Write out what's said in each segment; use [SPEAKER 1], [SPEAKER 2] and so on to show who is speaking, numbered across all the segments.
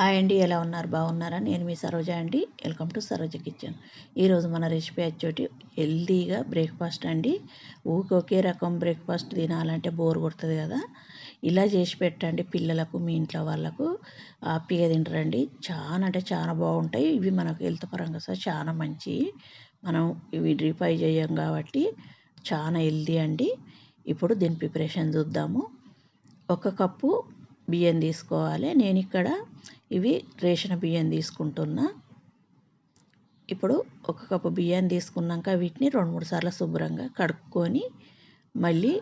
[SPEAKER 1] Hi అండి ఎలా ఉన్నారు? బాగున్నారా? నేను మీ సరోజ అండి. Welcome to Saroja kitchen. ఈరోజు మన రెసిపీ వచ్చేటి హెల్దీగా బ్రేక్ఫాస్ట్ అండి. ఊకి ఒకే రకం బ్రేక్ఫాస్ట్ తినాలంటే బోర్ కొడుతుంది కదా. ఇలా చేసి పెట్టండి పిల్లలకు మీ ఇంట్లో వాళ్ళకు. హ్యాపీగా తింటారండి. చాలా అంటే చాలా బాగుంటాయి. ఇవి మనకు హెల్త్ పరంగా సార్ చాలా మంచి. మనం ఇవి డ్రీఫై చేయం కాబట్టి చాలా హెల్దీ అండి. ఇప్పుడు దీని ప్రిపరేషన్ చూద్దాము. ఒక కప్పు బియ్యం తీసుకోవాలి. నేను ఇక్కడ ఇవి రేషన్ బియ్యం తీసుకుంటున్నా. ఇప్పుడు ఒక కప్పు బియ్యం తీసుకున్నాక వీటిని రెండు మూడు సార్లు శుభ్రంగా కడుక్కొని మళ్ళీ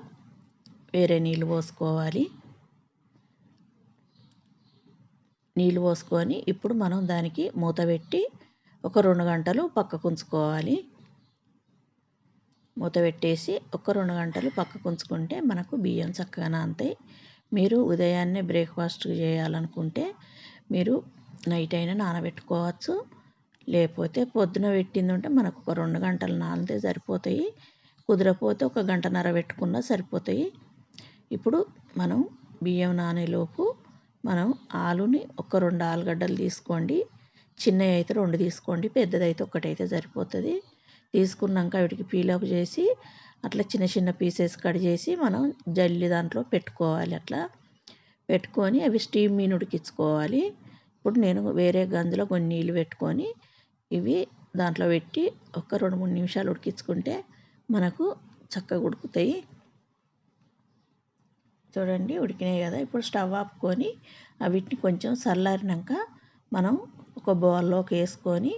[SPEAKER 1] వేరే నీళ్ళు పోసుకోవాలి. నీళ్ళు పోసుకొని ఇప్పుడు మనం దానికి మూత పెట్టి ఒక రెండు గంటలు పక్కకు ఉంచుకోవాలి. మూత పెట్టేసి ఒక రెండు గంటలు పక్కకు ఉంచుకుంటే మనకు బియ్యం చక్కగా అంతాయి. మీరు ఉదయాన్నే బ్రేక్ఫాస్ట్ చేయాలనుకుంటే మీరు నైట్ అయినా నానబెట్టుకోవచ్చు. లేకపోతే పొద్దున పెట్టింది ఉంటే మనకు ఒక రెండు గంటలు నానితే సరిపోతాయి. కుదరపోతే ఒక గంటన్నర పెట్టుకున్నా సరిపోతాయి. ఇప్పుడు మనం బియ్యం నానేలోపు మనం ఆలుని ఒక రెండు ఆలుగడ్డలు తీసుకోండి. చిన్నవి అయితే రెండు తీసుకోండి పెద్దదైతే ఒకటైతే సరిపోతుంది. తీసుకున్నాక వీటికి పీలప్ చేసి అట్లా చిన్న చిన్న పీసెస్ కట్ చేసి మనం జల్లి దాంట్లో పెట్టుకోవాలి అట్లా. పెట్టుకొని అవి స్టీమ్ మీద ఉడికించుకోవాలి. ఇప్పుడు నేను వేరే గంజులో కొన్ని నీళ్ళు పెట్టుకొని ఇవి దాంట్లో పెట్టి ఒక రెండు మూడు నిమిషాలు ఉడికించుకుంటే మనకు చక్కగా ఉడుకుతాయి. చూడండి ఉడికినాయి కదా. ఇప్పుడు స్టవ్ ఆపుకొని వీటిని కొంచెం చల్లారినాక మనం ఒక బౌల్లోకి వేసుకొని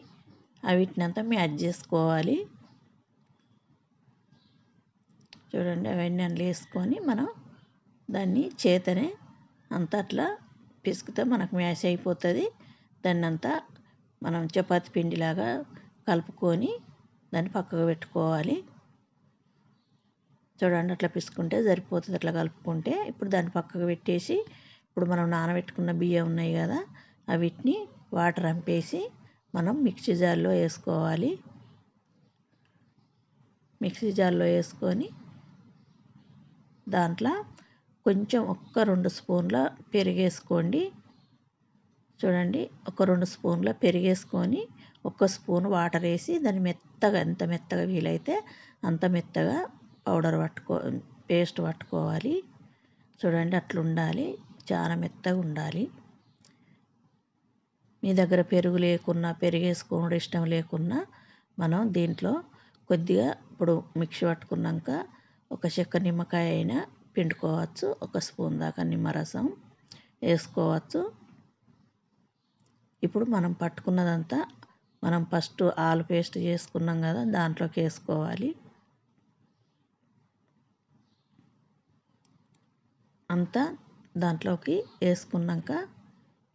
[SPEAKER 1] వీటిని అంతా మ్యాచ్ చేసుకోవాలి. చూడండి అవన్నీ అందులో వేసుకొని మనం దాన్ని చేతనే అంతా అట్లా పిసికితే మనకు మ్యాష్ అయిపోతుంది. దాన్ని అంతా మనం చపాతి పిండిలాగా కలుపుకొని దాన్ని పక్కకు పెట్టుకోవాలి. చూడండి అట్లా పిసుకుంటే సరిపోతుంది. అట్లా కలుపుకుంటే ఇప్పుడు దాన్ని పక్కకు పెట్టేసి ఇప్పుడు మనం నానబెట్టుకున్న బియ్యం ఉన్నాయి కదా అవిటిని వాటర్ అంపేసి మనం మిక్సీ జార్లో వేసుకోవాలి. మిక్సీ జార్లో వేసుకొని దాంట్లో కొంచెం ఒక్క రెండు స్పూన్ల పెరిగేసుకోండి. చూడండి ఒక రెండు స్పూన్ల పెరిగేసుకొని ఒక స్పూన్ వాటర్ వేసి దాన్ని మెత్తగా ఎంత మెత్తగా వీలైతే అంత మెత్తగా పౌడర్ పట్టుకో పేస్ట్ పట్టుకోవాలి. చూడండి అట్లా ఉండాలి చాలా మెత్తగా ఉండాలి. మీ దగ్గర పెరుగు లేకున్నా పెరిగేసుకోవడం ఇష్టం లేకున్నా మనం దీంట్లో కొద్దిగా ఇప్పుడు మిక్సీ పట్టుకున్నాక ఒక చెక్క నిమ్మకాయ అయినా పిండుకోవచ్చు. ఒక స్పూన్ దాకా నిమ్మరసం వేసుకోవచ్చు. ఇప్పుడు మనం పట్టుకున్నదంతా మనం ఫస్ట్ ఆలు పేస్ట్ చేసుకున్నాం కదా దాంట్లోకి వేసుకోవాలి. అంతా దాంట్లోకి వేసుకున్నాక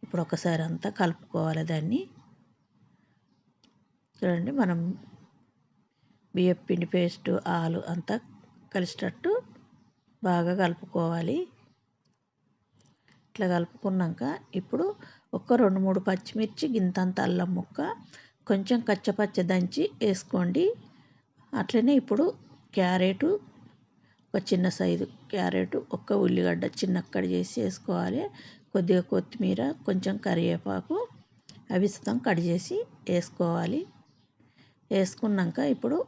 [SPEAKER 1] ఇప్పుడు ఒకసారి అంతా కలుపుకోవాలి దాన్ని. చూడండి మనం బియ్యం పిండి పేస్ట్ ఆలు అంతా కలిసేటట్టు బాగా కలుపుకోవాలి. ఇట్లా కలుపుకున్నాక ఇప్పుడు ఒక రెండు మూడు పచ్చిమిర్చి గింతంత అల్లం ముక్క కొంచెం కచ్చపచ్చ దంచి వేసుకోండి. అట్లనే ఇప్పుడు క్యారెట్ ఒక చిన్న సైజు క్యారెట్ ఒక్క ఉల్లిగడ్డ చిన్నక్కడ చేసి వేసుకోవాలి. కొద్దిగా కొత్తిమీర కొంచెం కరివేపాకు అవి సుతం కట్ చేసి వేసుకోవాలి. వేసుకున్నాక ఇప్పుడు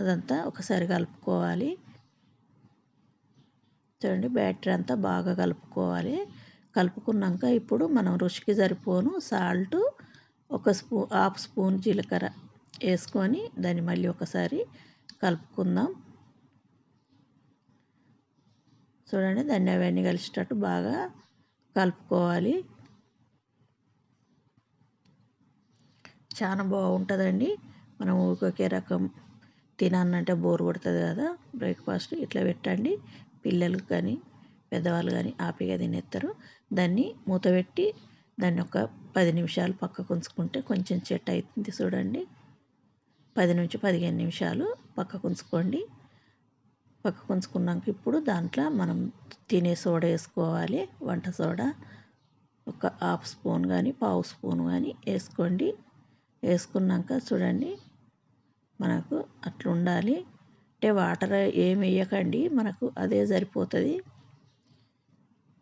[SPEAKER 1] అదంతా ఒకసారి కలుపుకోవాలి. చూడండి బ్యాటరీ అంతా బాగా కలుపుకోవాలి. కలుపుకున్నాక ఇప్పుడు మనం రుచికి సరిపోను సాల్ట్ ఒక స్పూ హాఫ్ స్పూన్ జీలకర్ర వేసుకొని దాన్ని మళ్ళీ ఒకసారి కలుపుకుందాం. చూడండి దాన్ని అవన్నీ కలిసేటట్టు బాగా కలుపుకోవాలి. చాలా బాగుంటుందండి. మనం ఒకే రకం తినాలంటే బోర్ కొడుతుంది కదా బ్రేక్ఫాస్ట్ ఇట్లా పెట్టండి. పిల్లలు కానీ పెద్దవాళ్ళు కానీ హ్యాపీగా తినేస్తారు దాన్ని మూతపెట్టి దాన్ని ఒక పది నిమిషాలు పక్కకు ఉంచుకుంటే కొంచెం చెట్టు అవుతుంది చూడండి. పది నుంచి పదిహేను నిమిషాలు పక్కకు ఉంచుకోండి పక్కకు ఉంచుకున్నాక ఇప్పుడు దాంట్లో మనం తినే సోడా వేసుకోవాలి. వంట సోడా ఒక హాఫ్ స్పూన్ కానీ పావు స్పూన్ కానీ వేసుకోండి. వేసుకున్నాక చూడండి మనకు అట్లా ఉండాలి. అంటే వాటర్ ఏమి వేయకండి. మనకు అదే సరిపోతుంది.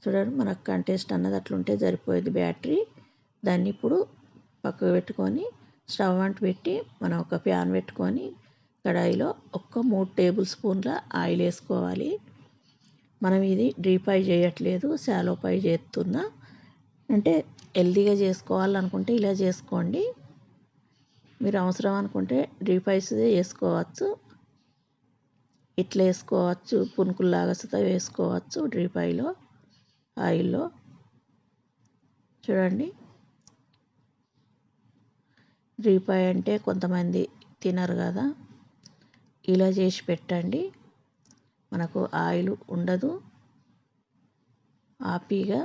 [SPEAKER 1] చూడండి మనకు కంటెస్ట్ అన్నది అట్లుంటే సరిపోయేది బ్యాటరీ. దాన్ని ఇప్పుడు పక్కకు పెట్టుకొని స్టవ్ అంటు పెట్టి మనం ఒక ప్యాన్ పెట్టుకొని కడాయిలో ఒక్క మూడు టేబుల్ స్పూన్ల ఆయిల్ వేసుకోవాలి. మనం ఇది డీప్ ఫ్రై చేయట్లేదు శాలో ఫ్రై చేస్తున్నా. అంటే హెల్తీగా చేసుకోవాలనుకుంటే ఇలా చేసుకోండి. మీరు అవసరం అనుకుంటే డీప్ ఫ్రైస్ వేసుకోవచ్చు. ఇట్లా వేసుకోవచ్చు పునుకుల్లాగా సుత వేసుకోవచ్చు డ్రీప్ ఫ్రైలో ఆయిల్లో. చూడండి. డ్రీప్ ఫ్రై అంటే కొంతమంది తినరు కదా. ఇలా చేసి పెట్టండి. మనకు ఆయిల్ ఉండదు. హ్యాపీగా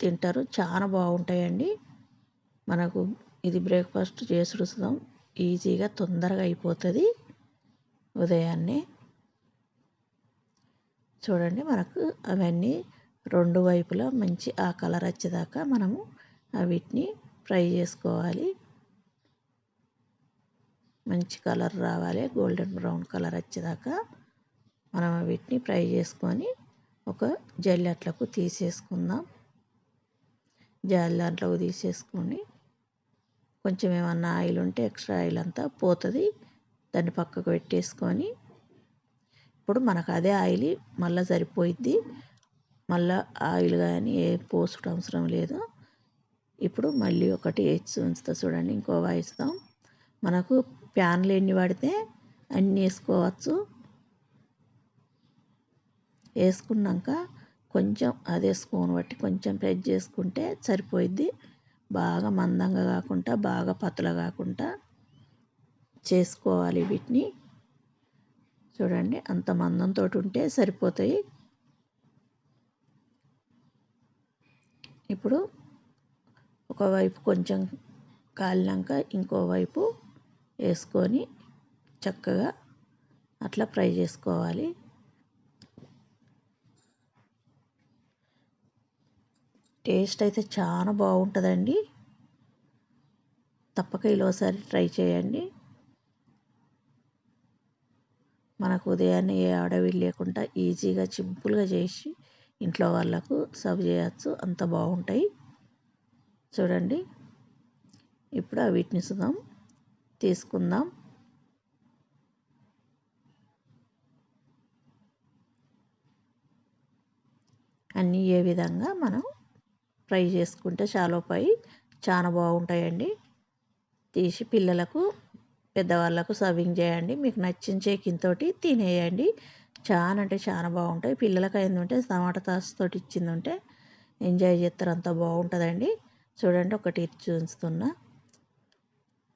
[SPEAKER 1] తింటారు. చాలా బాగుంటాయండి. మనకు ఇది బ్రేక్ఫాస్ట్ చేసుడుస్తాం ఈజీగా తొందరగా అయిపోతుంది. ఉదయాన్నే. చూడండి మనకు అవన్నీ రెండు వైపులా మంచి ఆ కలర్ వచ్చేదాకా మనము వీటిని ఫ్రై చేసుకోవాలి. మంచి కలర్ రావాలి. గోల్డెన్ బ్రౌన్ కలర్ వచ్చేదాకా మనం వీటిని ఫ్రై చేసుకొని ఒక జల్లెట్లకు తీసేసుకుందాం. జాలి దాంట్లోకి తీసేసుకొని కొంచెం ఏమన్నా ఆయిల్ ఉంటే ఎక్స్ట్రా ఆయిల్ అంతా పోతుంది. దాన్ని పక్కకు పెట్టేసుకొని ఇప్పుడు మనకు అదే ఆయిల్ మళ్ళీ సరిపోయిద్ది. మళ్ళీ ఆయిల్ కానీ ఏ పోసుడు అవసరం లేదు. ఇప్పుడు మళ్ళీ ఒకటి వేసి ఉంచుతా చూడండి ఇంకో వాయిస్తాం. మనకు ప్యాన్లు ఎన్ని పడితే అన్నీ వేసుకోవచ్చు. వేసుకున్నాక కొంచెం అదే స్పూన్ బట్టి కొంచెం ప్రెస్ చేసుకుంటే సరిపోయిద్ది. బాగా మందంగా కాకుండా బాగా పతలు కాకుండా. చేసుకోవాలి వీటిని. చూడండి అంత మందంతో ఉంటే సరిపోతాయి. ఇప్పుడు ఒకవైపు కొంచెం కాలినాక ఇంకోవైపు వేసుకొని చక్కగా అట్లా ఫ్రై చేసుకోవాలి. టేస్ట్ అయితే చాలా బాగుంటుందండి. తప్పక ఈలోసారి ట్రై చేయండి. మనకు ఉదయాన్నే ఏ అడవి లేకుండా ఈజీగా సింపుల్గా చేసి ఇంట్లో వాళ్ళకు సర్వ్ చేయొచ్చు. అంత బాగుంటాయి. చూడండి. ఇప్పుడు వీటిని సుదాం తీసుకుందాం. అన్నీ ఏ విధంగా మనం ఫ్రై చేసుకుంటే చాలా పై చాలా బాగుంటాయండి. తీసి పిల్లలకు పెద్దవాళ్ళకు సర్వింగ్ చేయండి. మీకు నచ్చిన చేకిన్తోటి తినేయండి. చాలా అంటే చాలా బాగుంటాయి. పిల్లలకి అయిందంటే టమాటా సాస్ తోటి ఇచ్చిందంటే ఎంజాయ్ చేస్తారు. అంత బాగుంటుందండి. చూడండి ఒకటి చూస్తున్నా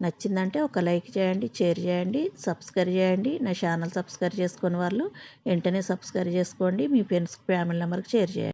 [SPEAKER 1] నచ్చిందంటే ఒక లైక్ చేయండి షేర్ చేయండి సబ్స్క్రైబ్ చేయండి. నా ఛానల్ సబ్స్క్రైబ్ చేసుకుని వాళ్ళు వెంటనే సబ్స్క్రైబ్ చేసుకోండి. మీ ఫ్రెండ్స్ ఫ్యామిలీ మెంబర్కి షేర్ చేయండి.